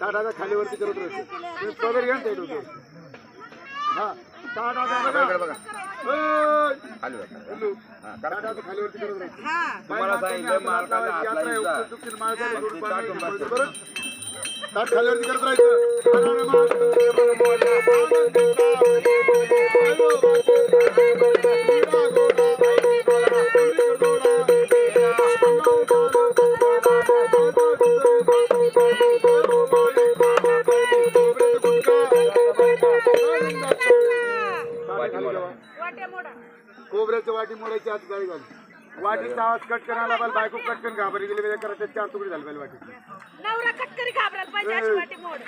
टाटा खालीवरती करत राहतो पदर ताट खालीवरती करत राहायचं खोबऱ्याच्या वाटी मोडायची हात जाळी घालून वाटीचा आवाज कट करायला पाहिजे बायको कट करून घाबरी गेली वेगळ्या करा चार तुकडे झाले पाहिजे वाटी नवरा कटकरी घाबरायला पाहिजे अशी वाटी मोड.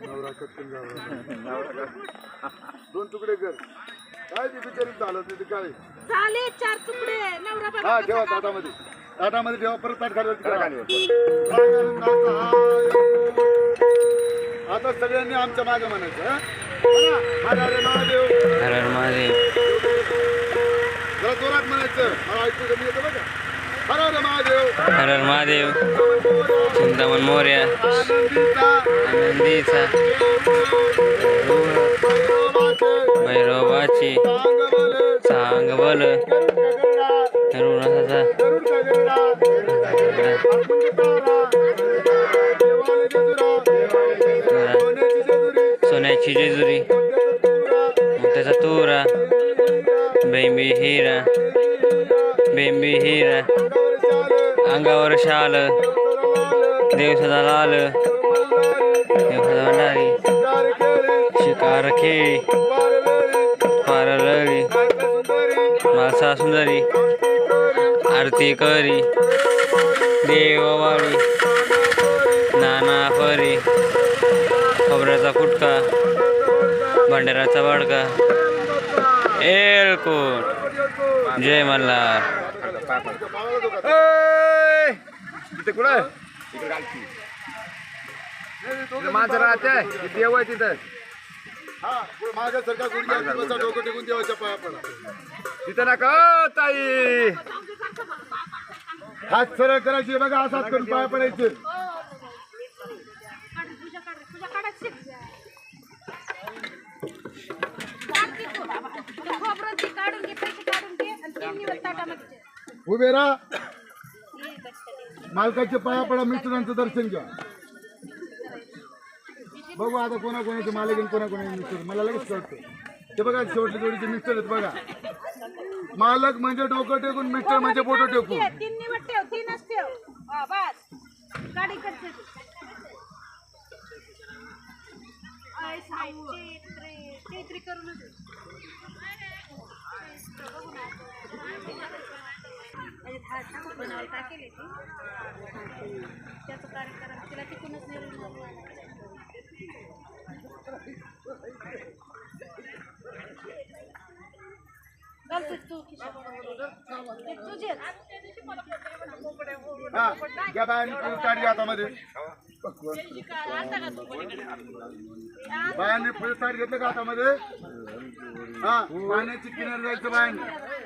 नवरा कट करून घाबरा दोन तुकडे कर. काय ते बिचारी झालं ते काय? झाले चार तुकडे. नवरा बाबा हा ठेवा ताटामध्ये. ताटामध्ये ठेवा परत ताट खाली करा खाली. आता सगळ्यांनी आमच्या मागे म्हणायचं हं? म्हणा, हर हर महादेव. हर हर महादेव. जरा जोरात म्हणायचं. मला ऐकू कमी येतं बघा हर हर महादेव. हर हर महादेव. चिंतामण मोर्या. आनंदीचा. आनंदीचा. भैरवाची तारा, देवाला जेजुरा, सोन्याची जेजुरी, सोन्याची जेजुरी तुरा, बेंबी हिरा. बेंबी हिरा. अंगावर शाल, अंगावर लाल, देव सदा लाल देव सदा भंडारी. शिकार खेळी. मासा सुंदरी आरती करी, आरती करी देववाडी नाना फरी खोबऱ्याचा कुटका भंडाराचा बडका एलकोट जय मल्हार माणसं राहते देव आहे तिथं हा, मागं सरका गुडघ्या बसा, डोकं टेकून देवाच्या पाया पडा तिथं नका ताई. हात सरळ करायचे बघा असाच करून पाया पडायचे. उभे राहा. मालकाच्या पाया पडा मिस्टरांचं दर्शन घ्या. बघू आता कोणा कोणाचे मालक कोणाकोणाचे कोणा कोणाचे मिस्टर. मला लगेच कळतं. ते बघा शेवटच्या जोडीचे मिस्टर आहेत बघा. मालक म्हणजे डोकं टेकून मिस्टर म्हणजे बोटं टेकून. ये, तीन निवड ठेव तीनच ठेव. हा, बस. गाडी करूनच ये. म्हणजे हा टाकून त्याचं कार्यक्रम तिला तिकूनच नेलं घालतो तू खिशात. ते तुझेच हा घ्या बायांनी फुल ताट घ्या हातामध्ये बायांनी फुल ताट घेतलं का हातामध्ये हा पाण्याची किनार जायचं बायांनी.